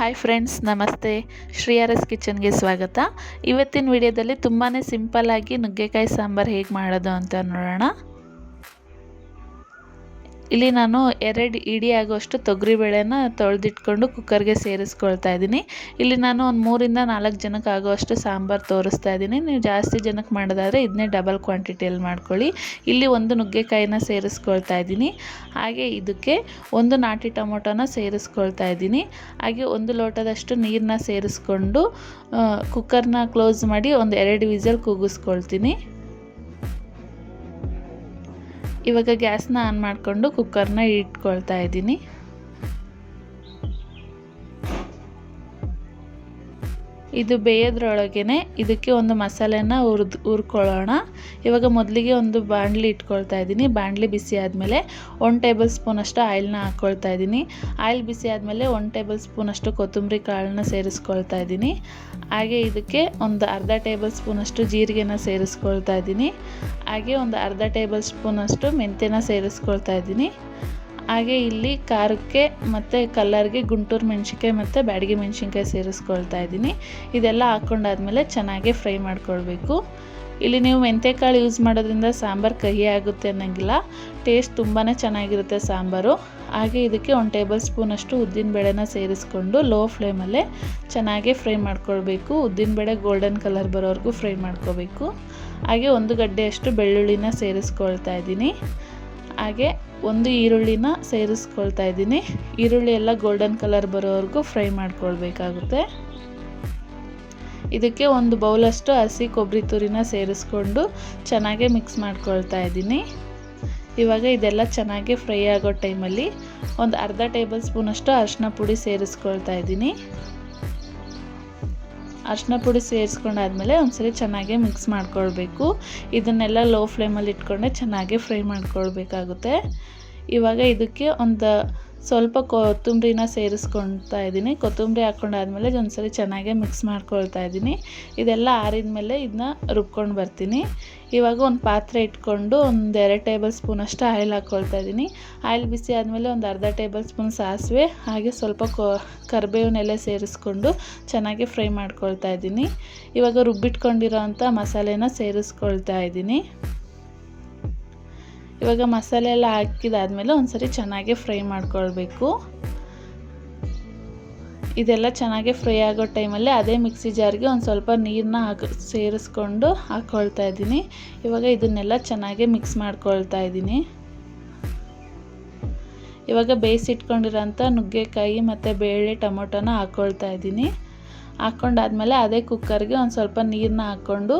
Hi friends ನಮಸ್ತೆ. ಶ್ರೀ ಕಿಚನ್ಗೆ ಸ್ವಾಗತ. ಇವತ್ತಿನ ವಿಡಿಯೋದಲ್ಲಿ ತುಂಬಾ ಸಿಂಪಲ್ಲಾಗಿ ನುಗ್ಗೆಕಾಯಿ ಸಾಂಬಾರು ಹೇಗೆ ಮಾಡೋದು ಅಂತ ನೋಡೋಣ. ಇಲ್ಲಿ ನಾನು ಎರಡು ಇಡಿ ಆಗುವಷ್ಟು ತೊಗರಿ ಬೇಳೆನ ತೊಳೆದಿಟ್ಕೊಂಡು ಕುಕ್ಕರ್ಗೆ ಸೇರಿಸ್ಕೊಳ್ತಾ ಇದ್ದೀನಿ. ಇಲ್ಲಿ ನಾನು ಒಂದು ಮೂರಿಂದ ನಾಲ್ಕು ಜನಕ್ಕೆ ಆಗುವಷ್ಟು ಸಾಂಬಾರು ತೋರಿಸ್ತಾ ಇದ್ದೀನಿ. ನೀವು ಜಾಸ್ತಿ ಜನಕ್ಕೆ ಮಾಡೋದಾದರೆ ಇದನ್ನೇ ಡಬಲ್ ಕ್ವಾಂಟಿಟಿಯಲ್ಲಿ ಮಾಡ್ಕೊಳ್ಳಿ. ಇಲ್ಲಿ ಒಂದು ನುಗ್ಗೆಕಾಯಿನ ಸೇರಿಸ್ಕೊಳ್ತಾ ಇದ್ದೀನಿ. ಹಾಗೆ ಇದಕ್ಕೆ ಒಂದು ನಾಟಿ ಟೊಮೊಟೊನ ಸೇರಿಸ್ಕೊಳ್ತಾ ಇದ್ದೀನಿ. ಹಾಗೆ ಒಂದು ಲೋಟದಷ್ಟು ನೀರನ್ನ ಸೇರಿಸ್ಕೊಂಡು ಕುಕ್ಕರ್ನ ಕ್ಲೋಸ್ ಮಾಡಿ ಒಂದು ಎರಡು ವಿಸಲ್ ಕೂಗಿಸ್ಕೊಳ್ತೀನಿ ಇವಾಗ ಗ್ಯಾಸ್ನ ಆನ್ ಮಾಡಿಕೊಂಡು ಕುಕ್ಕರ್ನ ಇಟ್ಕೊಳ್ತಾ ಇದ್ದೀನಿ. ಇದು ಬೇಯೋದ್ರೊಳಗೇ ಇದಕ್ಕೆ ಒಂದು ಮಸಾಲೆನ ಹುರಿದು, ಹುರ್ಕೊಳ್ಳೋಣ. ಇವಾಗ ಮೊದಲಿಗೆ ಒಂದು ಬಾಣಲಿ ಇಟ್ಕೊಳ್ತಾ ಇದ್ದೀನಿ. ಬಾಣಲಿ ಬಿಸಿ ಆದಮೇಲೆ ಒನ್ ಟೇಬಲ್ ಸ್ಪೂನಷ್ಟು ಆಯಿಲ್ನ ಹಾಕ್ಕೊಳ್ತಾ ಇದ್ದೀನಿ. ಆಯಿಲ್ ಬಿಸಿ ಆದಮೇಲೆ ಒನ್ ಟೇಬಲ್ ಸ್ಪೂನಷ್ಟು ಕೊತ್ತಂಬರಿ ಕಾಳನ್ನ ಸೇರಿಸ್ಕೊಳ್ತಾ ಇದ್ದೀನಿ. ಹಾಗೆ ಇದಕ್ಕೆ ಒಂದು ಅರ್ಧ ಟೇಬಲ್ ಸ್ಪೂನಷ್ಟು ಜೀರಿಗೆನ ಸೇರಿಸ್ಕೊಳ್ತಾ ಇದ್ದೀನಿ. ಹಾಗೆ ಒಂದು ಅರ್ಧ ಟೇಬಲ್ ಸ್ಪೂನಷ್ಟು ಮೆಂತ್ಯನ ಸೇರಿಸ್ಕೊಳ್ತಾ ಇದ್ದೀನಿ. ಹಾಗೆ ಇಲ್ಲಿ ಖಾರಕ್ಕೆ ಮತ್ತು ಕಲ್ಲರ್ಗೆ ಗುಂಟೂರು ಮೆಣಸಿನ್ಕಾಯಿ ಮತ್ತು ಬ್ಯಾಡಗಿ ಮೆಣಸಿನ್ಕಾಯಿ ಸೇರಿಸ್ಕೊಳ್ತಾ ಇದ್ದೀನಿ. ಇದೆಲ್ಲ ಹಾಕ್ಕೊಂಡಾದ್ಮೇಲೆ ಚೆನ್ನಾಗಿ ಫ್ರೈ ಮಾಡ್ಕೊಳ್ಬೇಕು. ಇಲ್ಲಿ ನೀವು ಮೆಂತ್ಯಕಾಳು ಯೂಸ್ ಮಾಡೋದ್ರಿಂದ ಸಾಂಬಾರು ಕಹಿ ಆಗುತ್ತೆ ಅನ್ನೋಂಗಿಲ್ಲ. ಟೇಸ್ಟ್ ತುಂಬಾ ಚೆನ್ನಾಗಿರುತ್ತೆ ಸಾಂಬಾರು. ಹಾಗೆ ಇದಕ್ಕೆ ಒಂದು ಟೇಬಲ್ ಸ್ಪೂನಷ್ಟು ಉದ್ದಿನಬೇಳೆನ ಸೇರಿಸ್ಕೊಂಡು ಲೋ ಫ್ಲೇಮಲ್ಲೇ ಚೆನ್ನಾಗಿ ಫ್ರೈ ಮಾಡ್ಕೊಳ್ಬೇಕು. ಉದ್ದಿನಬೇಳೆ ಗೋಲ್ಡನ್ ಕಲರ್ ಬರೋವರೆಗೂ ಫ್ರೈ ಮಾಡ್ಕೋಬೇಕು ಹಾಗೆ ಒಂದು ಗಡ್ಡೆಯಷ್ಟು ಬೆಳ್ಳುಳ್ಳಿನ ಸೇರಿಸ್ಕೊಳ್ತಾ ಇದ್ದೀನಿ. ಹಾಗೆ ಒಂದು ಈರುಳ್ಳಿನ ಸೇರಿಸ್ಕೊಳ್ತಾ ಇದ್ದೀನಿ. ಈರುಳ್ಳಿ ಎಲ್ಲ ಗೋಲ್ಡನ್ ಕಲರ್ ಬರೋವರೆಗೂ ಫ್ರೈ ಮಾಡ್ಕೊಳ್ಬೇಕಾಗುತ್ತೆ. ಇದಕ್ಕೆ ಒಂದು ಬೌಲಷ್ಟು ಹಸಿ ಕೊಬ್ಬರಿ ತುರಿನ ಸೇರಿಸ್ಕೊಂಡು ಚೆನ್ನಾಗೆ ಮಿಕ್ಸ್ ಮಾಡ್ಕೊಳ್ತಾ ಇದ್ದೀನಿ. ಇವಾಗ ಇದೆಲ್ಲ ಚೆನ್ನಾಗಿ ಫ್ರೈ ಆಗೋ ಟೈಮಲ್ಲಿ ಒಂದು ಅರ್ಧ ಟೇಬಲ್ ಸ್ಪೂನಷ್ಟು ಅರಿಶಿನ ಪುಡಿ ಸೇರಿಸ್ಕೊಳ್ತಾ ಇದ್ದೀನಿ. ಅರಿಶಿನ ಪುಡಿ ಸೇರಿಸ್ಕೊಂಡಾದ್ಮೇಲೆ ಒಂದ್ಸರಿ ಚೆನ್ನಾಗಿ ಮಿಕ್ಸ್ ಮಾಡ್ಕೊಳ್ಬೇಕು. ಇದನ್ನೆಲ್ಲ ಲೋ ಫ್ಲೇಮಲ್ಲಿ ಇಟ್ಕೊಂಡೆ ಚೆನ್ನಾಗಿ ಫ್ರೈ ಮಾಡ್ಕೊಳ್ಬೇಕಾಗುತ್ತೆ. ಇವಾಗ ಇದಕ್ಕೆ ಒಂದು ಸ್ವಲ್ಪ ಕೊತ್ತಂಬರಿನ ಸೇರಿಸ್ಕೊಳ್ತಾ ಇದ್ದೀನಿ. ಕೊತ್ತಂಬರಿ ಹಾಕ್ಕೊಂಡಾದ್ಮೇಲೆ ಒಂದ್ಸರಿ ಚೆನ್ನಾಗೆ ಮಿಕ್ಸ್ ಮಾಡ್ಕೊಳ್ತಾ ಇದ್ದೀನಿ. ಇದೆಲ್ಲ ಆರಿದ ಮೇಲೆ ಇದನ್ನ ರುಬ್ಕೊಂಡು ಬರ್ತೀನಿ. ಇವಾಗ ಒಂದು ಪಾತ್ರೆ ಇಟ್ಕೊಂಡು ಒಂದು ಎರಡು ಟೇಬಲ್ ಸ್ಪೂನ್ ಅಷ್ಟು ಆಯಿಲ್ ಹಾಕ್ಕೊಳ್ತಾ ಇದ್ದೀನಿ. ಆಯಿಲ್ ಬಿಸಿ ಆದಮೇಲೆ ಒಂದು ಅರ್ಧ ಟೇಬಲ್ ಸ್ಪೂನ್ ಸಾಸಿವೆ, ಹಾಗೆ ಸ್ವಲ್ಪ ಕೊ, ಕರಿಬೇವನ್ನೆಲ್ಲ ಸೇರಿಸ್ಕೊಂಡು ಚೆನ್ನಾಗಿ ಫ್ರೈ ಮಾಡ್ಕೊಳ್ತಾ ಇದ್ದೀನಿ. ಇವಾಗ ರುಬ್ಬಿಟ್ಕೊಂಡಿರೋ ಅಂಥ ಮಸಾಲೆನ ಸೇರಿಸ್ಕೊಳ್ತಾ ಇದ್ದೀನಿ. ಇವಾಗ ಮಸಾಲೆ ಎಲ್ಲ ಹಾಕಿದಾದ್ಮೇಲೆ ಒಂದ್ಸರಿ ಚೆನ್ನಾಗಿ ಫ್ರೈ ಮಾಡ್ಕೊಳ್ಬೇಕು. ಇದೆಲ್ಲ ಚೆನ್ನಾಗಿ ಫ್ರೈ ಆಗೋ ಟೈಮಲ್ಲಿ ಅದೇ ಮಿಕ್ಸಿ ಜಾರ್ಗೆ ಒಂದು ಸ್ವಲ್ಪ ನೀರನ್ನ ಹಾಕಿ, ಸೇರಿಸ್ಕೊಂಡು ಹಾಕ್ಕೊಳ್ತಾ ಇದ್ದೀನಿ. ಇವಾಗ ಇದನ್ನೆಲ್ಲ ಚೆನ್ನಾಗಿ ಮಿಕ್ಸ್ ಮಾಡ್ಕೊಳ್ತಾ ಇದ್ದೀನಿ. ಇವಾಗ ಬೇಯಿಸಿಟ್ಕೊಂಡಿರೋಂಥ ನುಗ್ಗೆಕಾಯಿ ಮತ್ತು ಬೇಳೆ ಟೊಮೊಟೊನ ಹಾಕ್ಕೊಳ್ತಾ ಇದ್ದೀನಿ. ಹಾಕ್ಕೊಂಡಾದ್ಮೇಲೆ ಅದೇ ಕುಕ್ಕರ್ಗೆ ಒಂದು ಸ್ವಲ್ಪ ನೀರನ್ನ ಹಾಕ್ಕೊಂಡು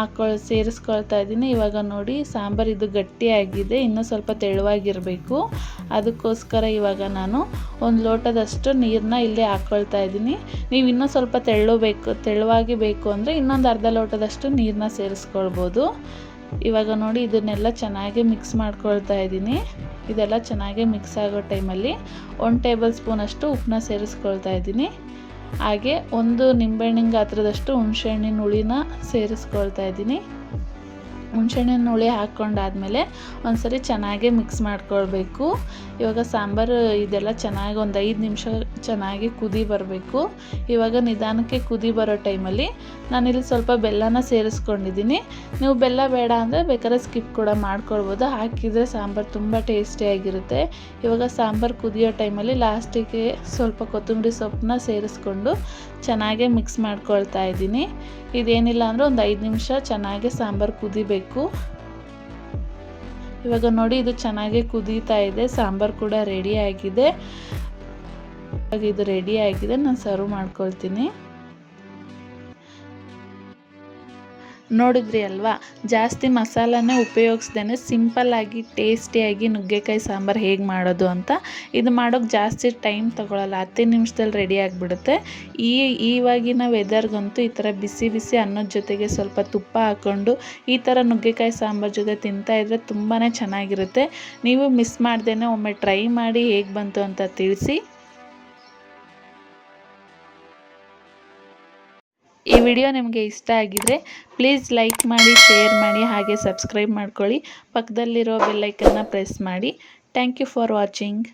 ಹಾಕ್ಕೊಳ್ ಸೇರಿಸ್ಕೊಳ್ತಾ ಇದ್ದೀನಿ. ಇವಾಗ ನೋಡಿ, ಸಾಂಬಾರು ಇದು ಗಟ್ಟಿಯಾಗಿದೆ ಇನ್ನೂ ಸ್ವಲ್ಪ ತೆಳುವಾಗಿರಬೇಕು. ಅದಕ್ಕೋಸ್ಕರ ಇವಾಗ ನಾನು ಒಂದು ಲೋಟದಷ್ಟು ನೀರನ್ನ ಇಲ್ಲಿ ಹಾಕ್ಕೊಳ್ತಾ ಇದ್ದೀನಿ. ನೀವು ಇನ್ನೂ ಸ್ವಲ್ಪ ತೆಳ್ಳು ಬೇಕು ತೆಳುವಾಗಿ ಬೇಕು ಅಂದರೆ ಇನ್ನೊಂದು ಅರ್ಧ ಲೋಟದಷ್ಟು ನೀರನ್ನ ಸೇರಿಸ್ಕೊಳ್ಬೋದು. ಇವಾಗ ನೋಡಿ, ಇದನ್ನೆಲ್ಲ ಚೆನ್ನಾಗಿ ಮಿಕ್ಸ್ ಮಾಡ್ಕೊಳ್ತಾ ಇದ್ದೀನಿ. ಇದೆಲ್ಲ ಚೆನ್ನಾಗಿ ಮಿಕ್ಸ್ ಆಗೋ ಟೈಮಲ್ಲಿ ಒನ್ ಟೇಬಲ್ ಸ್ಪೂನಷ್ಟು ಉಪ್ಪನ್ನ ಸೇರಿಸ್ಕೊಳ್ತಾ ಇದ್ದೀನಿ. ಹಾಗೆ ಒಂದು ನಿಂಬೆಹಣ್ಣಿನ ಗಾತ್ರದಷ್ಟು ಹುಣಸೆಹಣ್ಣಿನ ಹುಳಿನ ಸೇರಿಸ್ಕೊಳ್ತಾ ಇದ್ದೀನಿ. ಹುಣಸೆಹಣ್ಣಿನ ಹುಳಿ ಹಾಕ್ಕೊಂಡಾದ್ಮೇಲೆ ಒಂದ್ಸರಿ ಚೆನ್ನಾಗಿ ಮಿಕ್ಸ್ ಮಾಡ್ಕೊಳ್ಬೇಕು. ಇವಾಗ ಸಾಂಬಾರು ಇದೆಲ್ಲ ಚೆನ್ನಾಗಿ ಒಂದು ಐದು ನಿಮಿಷ ಚೆನ್ನಾಗಿ ಕುದಿ ಬರಬೇಕು. ಇವಾಗ ನಿಧಾನಕ್ಕೆ ಕುದಿ ಬರೋ ಟೈಮಲ್ಲಿ ನಾನಿಲ್ಲಿ ಸ್ವಲ್ಪ ಬೆಲ್ಲನ ಸೇರಿಸ್ಕೊಂಡಿದ್ದೀನಿ. ನೀವು ಬೆಲ್ಲ ಬೇಡ ಅಂದರೆ ಬೇಕಾದ್ರೆ ಸ್ಕಿಪ್ ಕೂಡ ಮಾಡ್ಕೊಳ್ಬೋದು. ಹಾಕಿದರೆ ಸಾಂಬಾರು ತುಂಬ ಟೇಸ್ಟಿಯಾಗಿರುತ್ತೆ ಇವಾಗ ಸಾಂಬಾರು ಕುದಿಯೋ ಟೈಮಲ್ಲಿ ಲಾಸ್ಟಿಗೆ ಸ್ವಲ್ಪ ಕೊತ್ತಂಬರಿ ಸೊಪ್ಪನ್ನ ಸೇರಿಸ್ಕೊಂಡು ಚೆನ್ನಾಗಿ ಮಿಕ್ಸ್ ಮಾಡ್ಕೊಳ್ತಾ ಇದ್ದೀನಿ. ಇದೇನಿಲ್ಲ ಅಂದರೆ ಒಂದು ಐದು ನಿಮಿಷ ಚೆನ್ನಾಗಿ ಸಾಂಬಾರು ಕುದಿಬೇಕು ಇವಾಗ ನೋಡಿ, ಇದು ಚೆನ್ನಾಗಿ ಕುದೀತಾ ಇದೆ. ಸಾಂಬಾರು ಕೂಡ ರೆಡಿ ಆಗಿದೆ. ಇವಾಗ ಇದು ರೆಡಿ ಆಗಿದೆ. ನಾನು ಸರ್ವ್ ಮಾಡ್ಕೊಳ್ತೀನಿ. ನೋಡಿದ್ರಿ ಅಲ್ವಾ? ಜಾಸ್ತಿ ಮಸಾಲನೇ ಉಪಯೋಗಿಸ್ದೇ ಸಿಂಪಲ್ಲಾಗಿ ಟೇಸ್ಟಿಯಾಗಿ ನುಗ್ಗೆಕಾಯಿ ಸಾಂಬಾರು ಹೇಗೆ ಮಾಡೋದು ಅಂತ ಇದು ಮಾಡೋಕ್ಕೆ ಜಾಸ್ತಿ ಟೈಮ್ ತೊಗೊಳಲ್ಲ. ಹತ್ತು ನಿಮಿಷದಲ್ಲಿ ರೆಡಿ ಆಗಿಬಿಡುತ್ತೆ. ಈ ಇವಾಗಿನ ವೆದರ್ಗಂತೂ ಈ ಥರ ಬಿಸಿ ಬಿಸಿ ಅನ್ನೋದ ಜೊತೆಗೆ ಸ್ವಲ್ಪ ತುಪ್ಪ ಹಾಕ್ಕೊಂಡು ಈ ಥರ ನುಗ್ಗೆಕಾಯಿ ಸಾಂಬಾರು ಜೊತೆ ತಿಂತಾಯಿದ್ರೆ ತುಂಬಾ ಚೆನ್ನಾಗಿರುತ್ತೆ. ನೀವು ಮಿಸ್ ಮಾಡ್ದೇ ಒಮ್ಮೆ ಟ್ರೈ ಮಾಡಿ ಹೇಗೆ ಬಂತು ಅಂತ ತಿಳಿಸಿ. ಈ ವಿಡಿಯೋ ನಿಮಗೆ ಇಷ್ಟ ಆಗಿದ್ರೆ ಪ್ಲೀಸ್ ಲೈಕ್ ಮಾಡಿ, ಶೇರ್ ಮಾಡಿ, ಹಾಗೆ ಸಬ್ಸ್ಕ್ರೈಬ್ ಮಾಡ್ಕೊಳ್ಳಿ. ಪಕ್ಕದಲ್ಲಿರೋ ಬೆಲ್ಲೈಕನ್ನ ಪ್ರೆಸ್ ಮಾಡಿ. Thank you for watching.